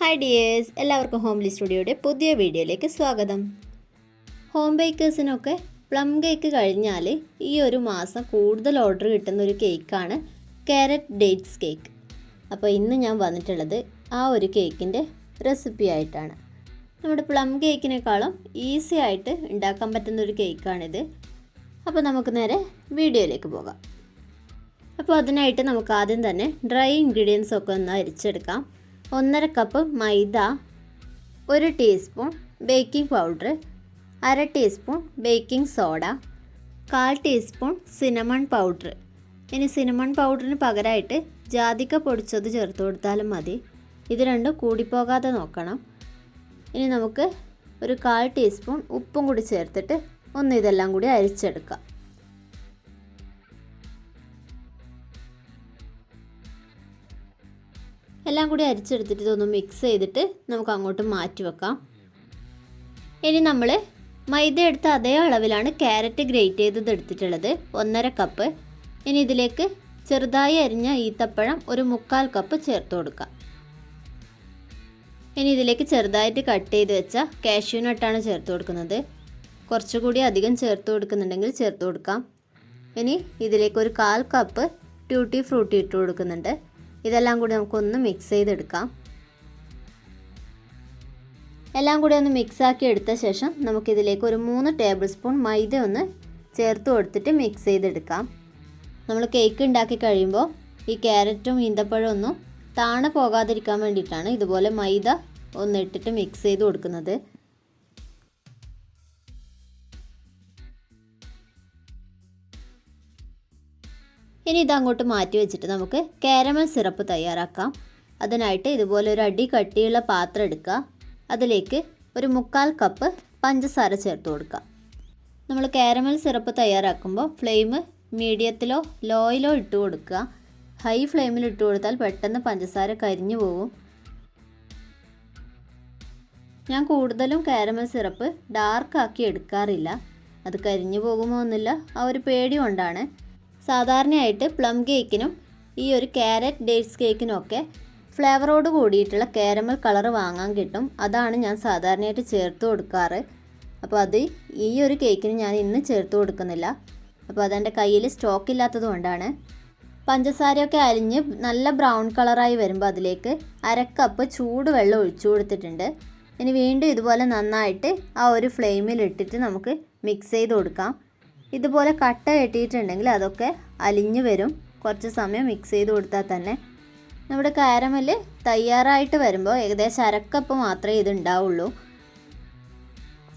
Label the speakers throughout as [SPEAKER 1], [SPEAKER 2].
[SPEAKER 1] Hi dears എല്ലാവർക്കും homely സ്റ്റുഡിയോയുടെ പുതിയ വീഡിയോയിലേക്ക് സ്വാഗതം. ഹോം ബേക്കേഴ്സിനൊക്കെ പ്ലം കേക്ക് കഴിഞ്ഞാൽ ഈ ഒരു മാസം കൂടുതൽ ഓർഡർ കിട്ടുന്ന ഒരു കേക്കാണ് കാരറ്റ് ഡേറ്റ്സ് കേക്ക് അപ്പോൾ ഇന്ന് ഞാൻ വന്നിട്ടുള്ളത് ആ ഒരു കേക്കിന്റെ റെസിപ്പി ആയിട്ടാണ്. നമ്മുടെ പ്ലം കേക്കിനേക്കാളും ഈസി ആയിട്ട് ഉണ്ടാക്കാൻ പറ്റുന്ന ഒരു കേക്കാണിത് അപ്പോൾ നമുക്ക് നേരെ വീഡിയോയിലേക്ക് പോകാം. അപ്പോൾ അതിനായിട്ട് നമുക്ക് ആദ്യം തന്നെ ഡ്രൈ ഇൻഗ്രീഡിയൻസ് ഒക്കെ ഒന്ന് അരിച്ചെടുക്കാം. ഒന്നര കപ്പ് മൈദ ഒരു ടീസ്പൂൺ ബേക്കിംഗ് പൗഡർ അര ടീസ്പൂൺ ബേക്കിംഗ് സോഡ കാൽ ടീസ്പൂൺ സിനമൺ പൗഡർ ഇനി സിനമൺ പൗഡറിന് പകരമായിട്ട് ജാതിക്ക പൊടിച്ചത് ചേർത്ത് കൊടുത്താലും മതി. ഇത് രണ്ടും കൂടിപ്പോകാതെ നോക്കണം. ഇനി നമുക്ക് ഒരു കാൽ ടീസ്പൂൺ ഉപ്പും കൂടി ചേർത്തിട്ട് ഒന്ന് ഇതെല്ലാം കൂടി അരിച്ചെടുക്കാം. എല്ലാം കൂടി അരിച്ചെടുത്തിട്ട് ഇതൊന്ന് മിക്സ് ചെയ്തിട്ട് നമുക്ക് അങ്ങോട്ട് മാറ്റി വെക്കാം. ഇനി നമ്മൾ മൈദ എടുത്ത അതേ അളവിലാണ് ക്യാരറ്റ് ഗ്രേറ്റ് ചെയ്തത് എടുത്തിട്ടുള്ളത് ഒന്നര കപ്പ് ഇനി ഇതിലേക്ക് ചെറുതായി അരിഞ്ഞ ഈത്തപ്പഴം ഒരു മുക്കാൽ കപ്പ് ചേർത്ത് കൊടുക്കാം. ഇനി ഇതിലേക്ക് ചെറുതായിട്ട് കട്ട് ചെയ്ത് വെച്ച കാഷ്യൂ നട്ടാണ് ചേർത്ത് കൊടുക്കുന്നത്. കുറച്ചുകൂടി അധികം ചേർത്ത് കൊടുക്കുന്നുണ്ടെങ്കിൽ ചേർത്ത് കൊടുക്കാം. ഇനി ഇതിലേക്ക് ഒരു കാൽ കപ്പ് ട്യൂട്ടി ഫ്രൂട്ടി ഇട്ട് കൊടുക്കുന്നുണ്ട്. ഇതെല്ലാം കൂടി നമുക്കൊന്ന് മിക്സ് ചെയ്തെടുക്കാം. എല്ലാം കൂടി ഒന്ന് മിക്സ് ആക്കി എടുത്ത ശേഷം നമുക്കിതിലേക്ക് ഒരു മൂന്ന് ടേബിൾ സ്പൂൺ മൈദ ഒന്ന് ചേർത്ത് കൊടുത്തിട്ട് മിക്സ് ചെയ്തെടുക്കാം. നമ്മൾ കേക്ക് ഉണ്ടാക്കി കഴിയുമ്പോൾ ഈ ക്യാരറ്റും ഈന്തപ്പഴം ഒന്നും താണു പോകാതിരിക്കാൻ വേണ്ടിയിട്ടാണ് ഇതുപോലെ മൈദ ഒന്ന് ഇട്ടിട്ട് മിക്സ് ചെയ്ത് കൊടുക്കുന്നത്. ഇനി ഇതങ്ങോട്ട് മാറ്റി വെച്ചിട്ട് നമുക്ക് കാരമൽ സിറപ്പ് തയ്യാറാക്കാം. അതിനായിട്ട് ഇതുപോലെ ഒരു അടി കട്ടിയുള്ള പാത്രം എടുക്കുക. അതിലേക്ക് ഒരു മുക്കാൽ കപ്പ് പഞ്ചസാര ചേർത്ത് കൊടുക്കുക. നമ്മൾ കാരമൽ സിറപ്പ് തയ്യാറാക്കുമ്പോൾ ഫ്ലെയിം മീഡിയത്തിലോ ലോയിലോ ഇട്ട് കൊടുക്കുക. ഹൈ ഫ്ലെയിമിൽ ഇട്ട് കൊടുത്താൽ പെട്ടെന്ന് പഞ്ചസാര കരിഞ്ഞു പോകും ഞാൻ കൂടുതലും കാരമൽ സിറപ്പ് ഡാർക്ക് ആക്കി എടുക്കാറില്ല. അത് കരിഞ്ഞു പോകുമോ എന്നില്ല ആ ഒരു പേടി കൊണ്ടാണ് സാധാരണയായിട്ട് പ്ലം കേക്കിനും ഈ ഒരു ക്യാരറ്റ് ഡേറ്റ്സ് കേക്കിനും ഒക്കെ ഫ്ലേവറോട് കൂടിയിട്ടുള്ള കാരമൽ കളർ വാങ്ങാൻ കിട്ടും. അതാണ് ഞാൻ സാധാരണയായിട്ട് ചേർത്ത് കൊടുക്കാറ്. അപ്പോൾ അത് ഈ ഒരു കേക്കിന് ഞാൻ ഇന്ന് ചേർത്ത് കൊടുക്കുന്നില്ല. അപ്പോൾ അതെന്റെ കയ്യിൽ സ്റ്റോക്ക് ഇല്ലാത്തത് കൊണ്ടാണ്. പഞ്ചസാരയൊക്കെ അരിഞ്ഞ് നല്ല ബ്രൗൺ കളറായി വരുമ്പോൾ അതിലേക്ക് അരക്കപ്പ് ചൂടുവെള്ളം ഒഴിച്ചു കൊടുത്തിട്ടുണ്ട്. ഇനി വീണ്ടും ഇതുപോലെ നന്നായിട്ട് ആ ഒരു ഫ്ലെയിമിൽ ഇട്ടിട്ട് നമുക്ക് മിക്സ് ചെയ്ത് കൊടുക്കാം. ഇതുപോലെ കട്ട കെട്ടിയിട്ടുണ്ടെങ്കിൽ അതൊക്കെ അലിഞ്ഞു വരും. കുറച്ച് സമയം മിക്സ് ചെയ്ത് കൊടുത്താൽ തന്നെ. നമ്മുടെ കാരമൽ തയ്യാറായിട്ട് വരുമ്പോൾ ഏകദേശം അരക്കപ്പ് മാത്രമേ ഇതുണ്ടാവുള്ളൂ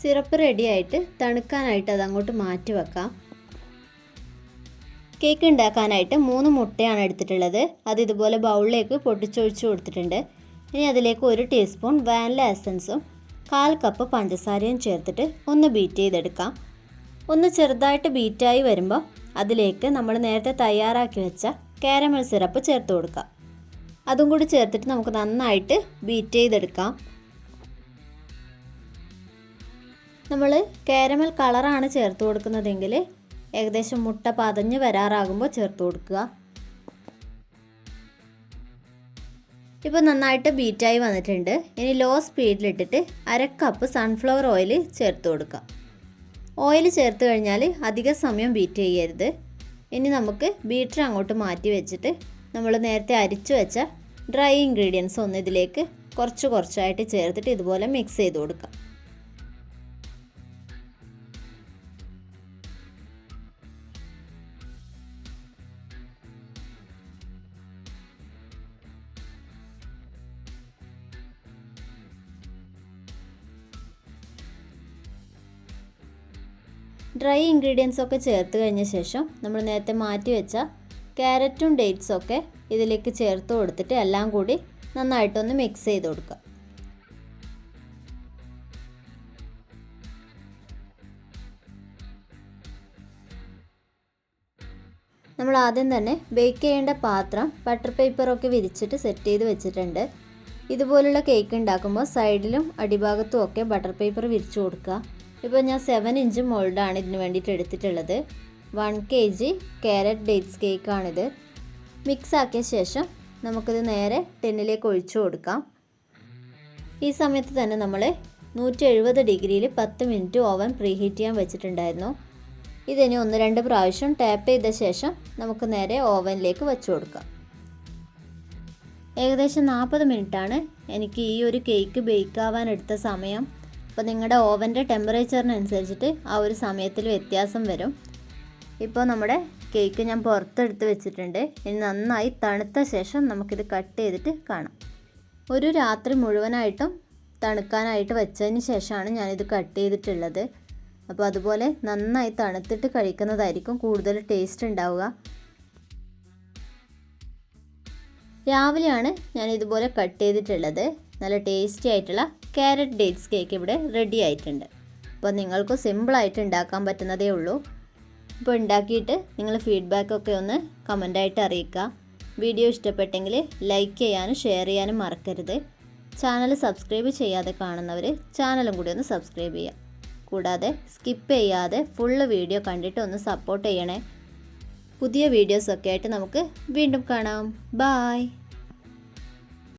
[SPEAKER 1] സിറപ്പ് റെഡിയായിട്ട് തണുക്കാനായിട്ട് അത് അങ്ങോട്ട് മാറ്റി വെക്കാം. കേക്ക് ഉണ്ടാക്കാനായിട്ട് മൂന്ന് മുട്ടയാണ് എടുത്തിട്ടുള്ളത്. അത് ഇതുപോലെ ബൗളിലേക്ക് പൊട്ടിച്ചൊഴിച്ച് കൊടുത്തിട്ടുണ്ട്. ഇനി അതിലേക്ക് ഒരു ടീസ്പൂൺ വാനില എസൻസും കാൽ കപ്പ് പഞ്ചസാരയും ചേർത്തിട്ട് ഒന്ന് ബീറ്റ് ചെയ്തെടുക്കാം. ഒന്ന് ചെറുതായിട്ട് ബീറ്റായി വരുമ്പോൾ അതിലേക്ക് നമ്മൾ നേരത്തെ തയ്യാറാക്കി വെച്ച കാരമൽ സിറപ്പ് ചേർത്ത് കൊടുക്കാം. അതും കൂടി ചേർത്തിട്ട് നമുക്ക് നന്നായിട്ട് ബീറ്റ് ചെയ്തെടുക്കാം. നമ്മൾ കാരമൽ കളറാണ് ചേർത്ത് കൊടുക്കുന്നതെങ്കിൽ ഏകദേശം മുട്ട പതഞ്ഞ് വരാറാകുമ്പോൾ ചേർത്ത് കൊടുക്കുക. ഇപ്പോൾ നന്നായിട്ട് ബീറ്റായി വന്നിട്ടുണ്ട്. ഇനി ലോ സ്പീഡിലിട്ടിട്ട് അര കപ്പ് സൺഫ്ലവർ ഓയിൽ ചേർത്ത് കൊടുക്കാം. ഓയിൽ ചേർത്ത് കഴിഞ്ഞാൽ അധിക സമയം ബീറ്റ് ചെയ്യരുത്. ഇനി നമുക്ക് ബീറ്റർ അങ്ങോട്ട് മാറ്റി വെച്ചിട്ട് നമ്മൾ നേരത്തെ അരിച്ചു വെച്ച ഡ്രൈ ഇൻഗ്രീഡിയൻസ് ഒന്ന് ഇതിലേക്ക് കുറച്ച് കുറച്ചായിട്ട് ചേർത്തിട്ട് ഇതുപോലെ മിക്സ് ചെയ്ത് കൊടുക്കാം. ഡ്രൈ ഇൻഗ്രീഡിയൻസ് ഒക്കെ ചേർത്ത് കഴിഞ്ഞ ശേഷം നമ്മൾ നേരത്തെ മാറ്റി വെച്ച ക്യാരറ്റും ഡേറ്റ്സും ഒക്കെ ഇതിലേക്ക് ചേർത്ത് കൊടുത്തിട്ട് എല്ലാം കൂടി നന്നായിട്ടൊന്ന് മിക്സ് ചെയ്ത് കൊടുക്കുക. നമ്മൾ ആദ്യം തന്നെ ബേക്ക് ചെയ്യേണ്ട പാത്രം ബട്ടർ പേപ്പറൊക്കെ വിരിച്ചിട്ട് സെറ്റ് ചെയ്ത് വെച്ചിട്ടുണ്ട്. ഇതുപോലുള്ള കേക്ക് ഉണ്ടാക്കുമ്പോൾ സൈഡിലും അടിഭാഗത്തും ഒക്കെ ബട്ടർ പേപ്പർ വിരിച്ചു കൊടുക്കുക. ഇപ്പോൾ ഞാൻ സെവൻ ഇഞ്ച് മോൾഡാണ് ഇതിന് വേണ്ടിയിട്ട് എടുത്തിട്ടുള്ളത്. One K G carrot dates കേക്കാണിത് mix ആക്കിയ ശേഷം നമുക്കിത് നേരെ ടെന്നിലേക്ക് ഒഴിച്ചു കൊടുക്കാം. ഈ സമയത്ത് തന്നെ നമ്മൾ നൂറ്റി എഴുപത് ഡിഗ്രിയിൽ പത്ത് മിനിറ്റ് ഓവൻ പ്രീഹീറ്റ് ചെയ്യാൻ വെച്ചിട്ടുണ്ടായിരുന്നു. ഇതിനി ഒന്ന് രണ്ട് പ്രാവശ്യം ടാപ്പ് ചെയ്ത ശേഷം നമുക്ക് നേരെ ഓവനിലേക്ക് വെച്ചു കൊടുക്കാം. ഏകദേശം നാൽപ്പത് മിനിറ്റാണ് എനിക്ക് ഈ ഒരു കേക്ക് ബേക്ക് ആവാൻ എടുത്ത സമയം. അപ്പോൾ നിങ്ങളുടെ ഓവന്റെ ടെമ്പറേച്ചറിനനുസരിച്ചിട്ട് ആ ഒരു സമയത്തിൽ വ്യത്യാസം വരും. ഇപ്പോൾ നമ്മുടെ കേക്ക് ഞാൻ പുറത്തെടുത്ത് വെച്ചിട്ടുണ്ട്. ഇനി നന്നായി തണുത്ത ശേഷം നമുക്കിത് കട്ട് ചെയ്തിട്ട് കാണാം. ഒരു രാത്രി മുഴുവനായിട്ടും തണുക്കാനായിട്ട് വെച്ചതിന് ശേഷമാണ് ഞാനിത് കട്ട് ചെയ്തിട്ടുള്ളത്. അപ്പോൾ അതുപോലെ നന്നായി തണുത്തിട്ട് കഴിക്കുന്നതായിരിക്കും കൂടുതൽ ടേസ്റ്റ് ഉണ്ടാവുക. രാവിലെയാണ് ഞാൻ ഇതുപോലെ കട്ട് ചെയ്തിട്ടുള്ളത്. നല്ല ടേസ്റ്റി ആയിട്ടുള്ള ക്യാരറ്റ് ഡേറ്റ്സ് കേക്ക് ഇവിടെ റെഡി ആയിട്ടുണ്ട്. അപ്പോൾ നിങ്ങൾക്ക് സിമ്പിളായിട്ട് ഉണ്ടാക്കാൻ പറ്റുന്നതേ ഉള്ളൂ. ഇപ്പോൾ ഉണ്ടാക്കിയിട്ട് നിങ്ങൾ ഫീഡ്ബാക്കൊക്കെ ഒന്ന് കമന്റായിട്ട് അറിയിക്കുക. വീഡിയോ ഇഷ്ടപ്പെട്ടെങ്കിൽ ലൈക്ക് ചെയ്യാനും ഷെയർ ചെയ്യാനും മറക്കരുത്. ചാനൽ സബ്സ്ക്രൈബ് ചെയ്യാതെ കാണുന്നവർ ചാനലും കൂടി ഒന്ന് സബ്സ്ക്രൈബ് ചെയ്യുക. കൂടാതെ സ്കിപ്പ് ചെയ്യാതെ ഫുള്ള് വീഡിയോ കണ്ടിട്ട് ഒന്ന് സപ്പോർട്ട് ചെയ്യണേ. പുതിയ വീഡിയോസൊക്കെ ആയിട്ട് നമുക്ക് വീണ്ടും കാണാം. ബായ്